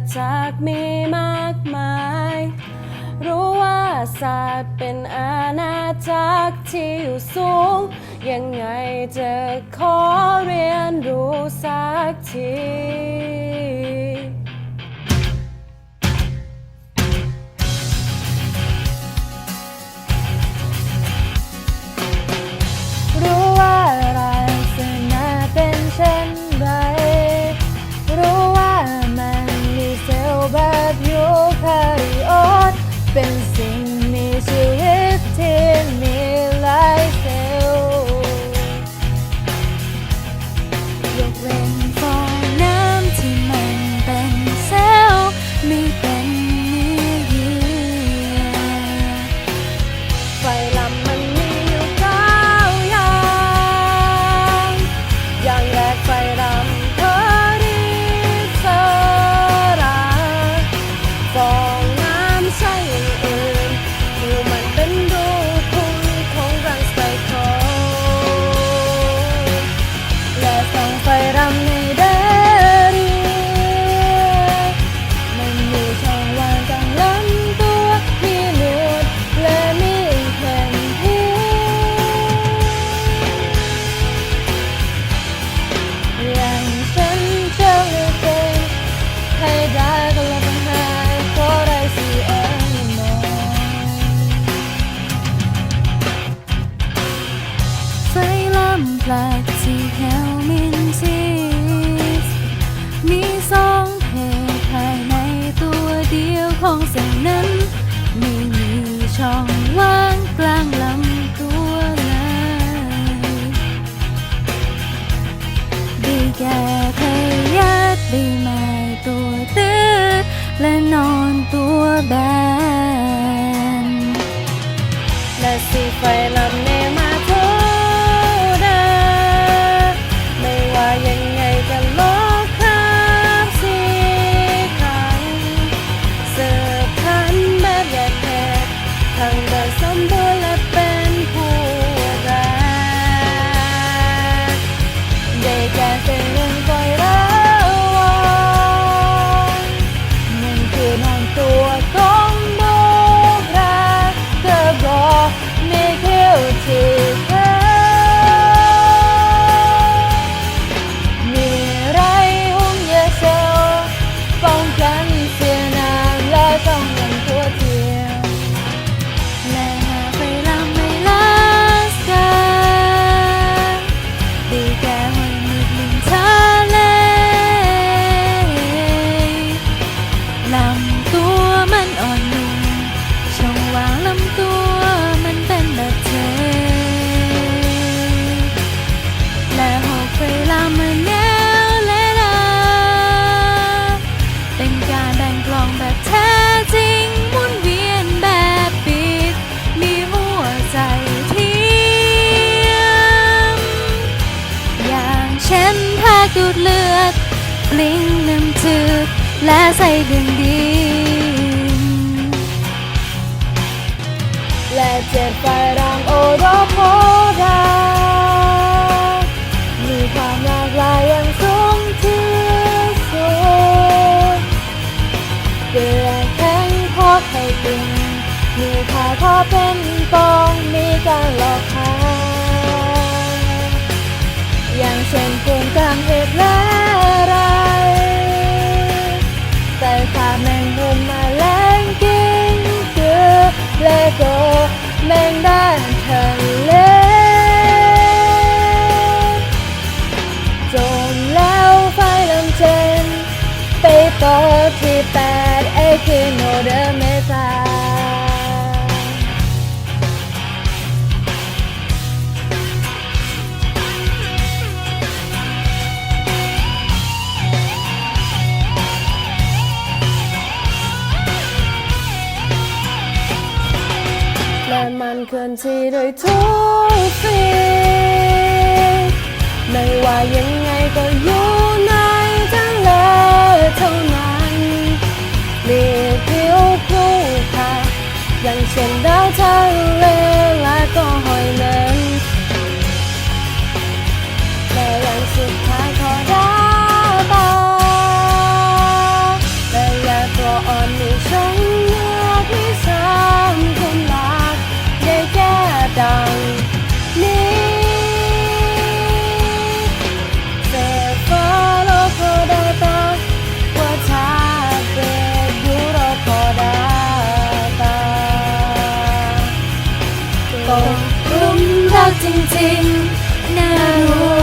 ดจากมีมากมาย รู้ว่าศาสตร์เป็นอาณาจักรที่อยู่สูง ยังไงจะขอเรียนรู้สักที black tea helmint teeth มีสองเพศภายในตัวเดียวของสิ่งนั้น ไม่มีช่องว่างกลางลำตัวเลยได้แก่ขยัดไใบไม่ตัวตื้อและนอนตัวแบบ มืแนวและะเป็นการแบ่งกล่องแบบแท้จริงมุนเวียนแบบปิด มีหัวใจเทียม อย่างเช่นผ้าดูดเลือดปลิงน้ำจืดและใส่ดึงดีและเจ็บไฟ พอเป็นปองมีการหลอกขายอย่างเช่นคุณ คนที่ด้วยทุกสิ่งไม่ว่ายังไงก็อยู่ หลงรุมรักจริงๆน่ารู้